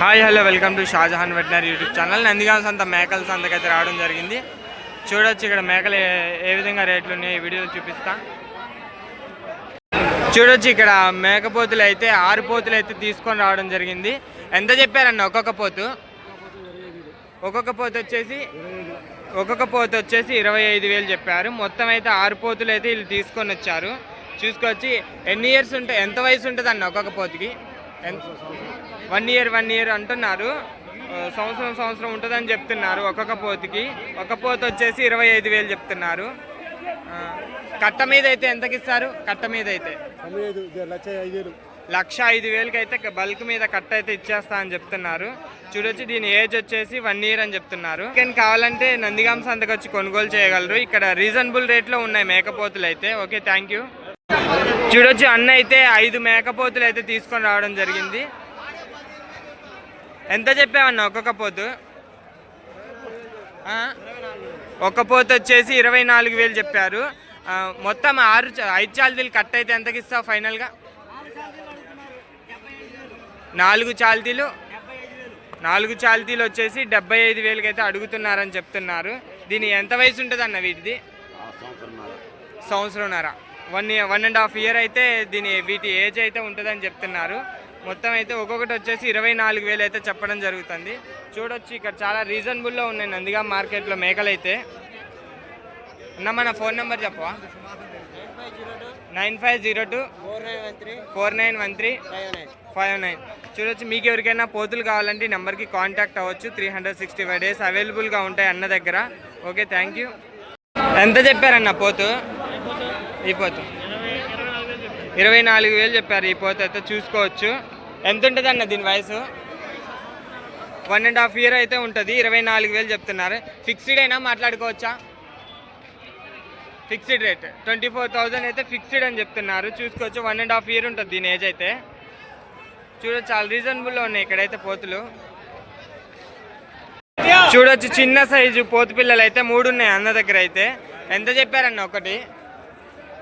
Hi hello welcome to Shahjahan veterinary YouTube channel. Nandigama సంత మేకల సంతకైతే రావడం జరిగింది. చూడొచ్చు ఇక్కడ మేకలు ఏ- ఏ విధంగా రేట్లు ఉన్నాయి ఈ వీడియోలో చూపిస్తా. చూడొచ్చు ఇక్కడ మేకపోతులు అయితే ఆరు పోతులు అయితే తీసుకొని రావడం జరిగింది. ఎంత చెప్పారన్న? ఒక్కొక్క పోతు. ఒక్కొక్క పోతు వచ్చేసి ఒక్కొక్క పోతు వచ్చేసి ఇరవై ఐదు వేలు చెప్పారు. మొత్తం అయితే ఆరు పోతులు అయితే వీళ్ళు తీసుకొని వచ్చారు. చూసుకొచ్చి ఎన్ని ఇయర్స్ ఉంటాయి ఎంత వయసు ఉంటుంది అన్న ఒక్కొక్క పోతుకి? వన్ ఇయర్ వన్ ఇయర్ అంటున్నారు. సంవత్సరం సంవత్సరం ఉంటుందని చెప్తున్నారు ఒక్కొక్క పోతుకి. ఒక పోతు వచ్చేసి ఇరవై ఐదు వేలు చెప్తున్నారు. కట్ట మీద అయితే ఎంతకి ఇస్తారు? కట్ట మీద అయితే. లక్ష ఐదు లక్ష ఐదు వేలకి అయితే బల్క్ మీద కట్ట అయితే ఇచ్చేస్తా అని చెప్తున్నారు. చూడొచ్చు దీని ఏజ్ వచ్చేసి వన్ ఇయర్ అని చెప్తున్నారు. కానీ కావాలంటే నందిగాం సంతకు వచ్చి కొనుగోలు చేయగలరు. ఇక్కడ రీజనబుల్ రేట్లో ఉన్నాయి మేకపోతులు అయితే. Okay thank you. చూడొచ్చు అన్న అయితే ఐదు మేకపోతులు అయితే తీసుకొని రావడం జరిగింది. ఎంత చెప్పామన్న ఒక్కొక్క పోతు? ఒక్క పోతు వచ్చేసి ఇరవై నాలుగు వేలు చెప్పారు. మొత్తం ఆరు ఐదు చాలతీలు కట్ అయితే ఎంతకి ఇస్తావు ఫైనల్గా? నాలుగు చాల్తీలు నాలుగు చాల్తీలు వచ్చేసి డెబ్బై ఐదు వేలకి అయితే అడుగుతున్నారని చెప్తున్నారు. దీని ఎంత వయసు ఉంటుంది అన్న వీటిది సంవత్సరంన్నర. One year one and half year అయితే దీని వీటి ఏజ్ అయితే ఉంటుందని చెప్తున్నారు. మొత్తం అయితే ఒక్కొక్కటి వచ్చేసి ఇరవై నాలుగు వేలు అయితే చెప్పడం జరుగుతుంది. చూడొచ్చు ఇక్కడ చాలా రీజనబుల్లో ఉన్నాయి నందిగా మార్కెట్లో మేకలు అయితే అన్న మన ఫోన్ నెంబర్ చెప్పవా? Nine five zero two. Four nine one three. Four nine one three five nine five nine. చూడొచ్చు మీకు ఎవరికైనా పోతులు కావాలంటే ఈ నెంబర్కి కాంటాక్ట్ అవ్వచ్చు. Three hundred sixty five days అవైలబుల్గా ఉంటాయి అన్న దగ్గర. Okay thank you. ఎంత చెప్పారన్న పోతు? ఈ పోతు ఇరవై నాలుగు వేలు చెప్పారు. ఈ పోత అయితే చూసుకోవచ్చు. ఎంత ఉంటుంది అన్న దీని వయసు? వన్ అండ్ హాఫ్ ఇయర్ అయితే ఉంటుంది. ఇరవై నాలుగు వేలు చెప్తున్నారు. ఫిక్స్డ్ అయినా మాట్లాడుకోవచ్చా? Fixed rate. Twenty four thousand అయితే ఫిక్స్డ్ అని చెప్తున్నారు. చూసుకోవచ్చు. వన్ అండ్ హాఫ్ ఇయర్ ఉంటుంది దీని ఏజ్ అయితే. చూడొచ్చు. చాలా రీజనబుల్లో ఉన్నాయి ఇక్కడైతే పోతులు. చూడొచ్చు. చిన్న సైజు పోతు పిల్లలు అయితే మూడు ఉన్నాయి అన్న దగ్గర అయితే. ఎంత చెప్పారన్న ఒకటి?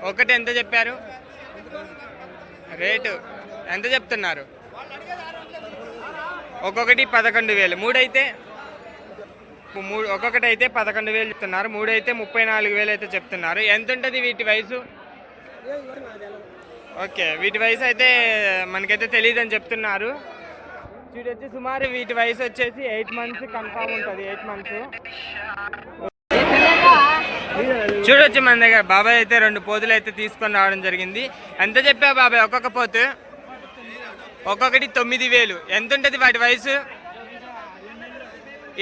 ఒకటి ఎంత చెప్పారు? రేటు ఎంత చెప్తున్నారు? ఒక్కొక్కటి పదకొండు వేలు. మూడైతే మూడు ఒక్కొక్కటి అయితే పదకొండు వేలు చెప్తున్నారు. మూడు అయితే ముప్పై నాలుగు వేలు అయితే చెప్తున్నారు. ఎంత ఉంటుంది వీటి వయసు? ఓకే వీటి వయసు అయితే మనకైతే తెలియదు అని చెప్తున్నారు. చూడొచ్చి సుమారు వీటి వయసు వచ్చేసి ఎయిట్ మంత్స్ కన్ఫామ్ ఉంటుంది ఎయిట్ మంత్స్. చూడొచ్చు మన దగ్గర. బాబాయ్ అయితే రెండు పోతులు అయితే తీసుకొని రావడం జరిగింది. ఎంత చెప్పా బాబాయ్? ఒక్కొక్క పోతు? ఒక్కొక్కటి తొమ్మిది వేలు. ఎంత ఉంటుంది వాటి వయసు?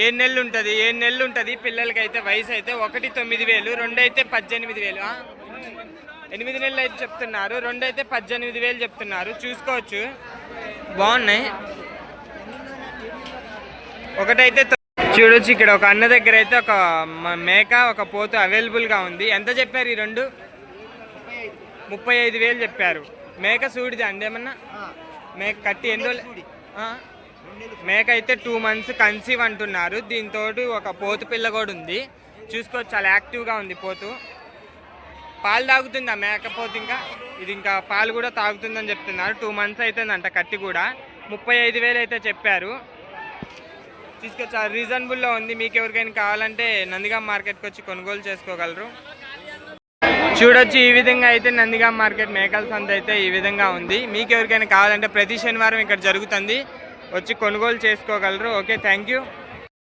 ఏడు నెలలు ఉంటుంది. ఏడు నెలలు ఉంటుంది. పిల్లలకి అయితే వయసు అయితే ఒకటి తొమ్మిది వేలు రెండు అయితే పద్దెనిమిది వేలు. ఎనిమిది నెలలు అయితే చెప్తున్నారు. రెండు అయితే పద్దెనిమిది వేలు చెప్తున్నారు. చూసుకోవచ్చు. బాగున్నాయి. ఒకటైతే చూడొచ్చు ఇక్కడ ఒక అన్న దగ్గర అయితే ఒక మేక ఒక పోతు అవైలబుల్గా ఉంది. ఎంత చెప్పారు ఈ రెండు? ముప్పై ఐదు వేలు చెప్పారు. మేక సూడిది అండి ఏమన్నా? మేక కట్టి ఎన్ని రోజులు? మేక అయితే టూ మంత్స్ కన్సీవ్ అంటున్నారు. దీంతో ఒక పోతు పిల్ల కూడా ఉంది. చూసుకోవచ్చు చాలా యాక్టివ్గా ఉంది పోతు. పాలు తాగుతుంది ఆ మేకపోతు ఇంకా? ఇది ఇంకా పాలు కూడా తాగుతుందని చెప్తున్నారు. టూ మంత్స్ అవుతుందంట కట్టి కూడా. ముప్పై ఐదు వేలు అయితే చెప్పారు. తీసుకొచ్చి. ఆ రీజనబుల్లో ఉంది. మీకు ఎవరికైనా కావాలంటే నందిగాం మార్కెట్కి వచ్చి కొనుగోలు చేసుకోగలరు. చూడొచ్చు ఈ విధంగా అయితే నందిగాం మార్కెట్ మేకల సంత అయితే ఈ విధంగా ఉంది. మీకు ఎవరికైనా కావాలంటే ప్రతి శనివారం ఇక్కడ జరుగుతుంది. వచ్చి కొనుగోలు చేసుకోగలరు. Okay thank you.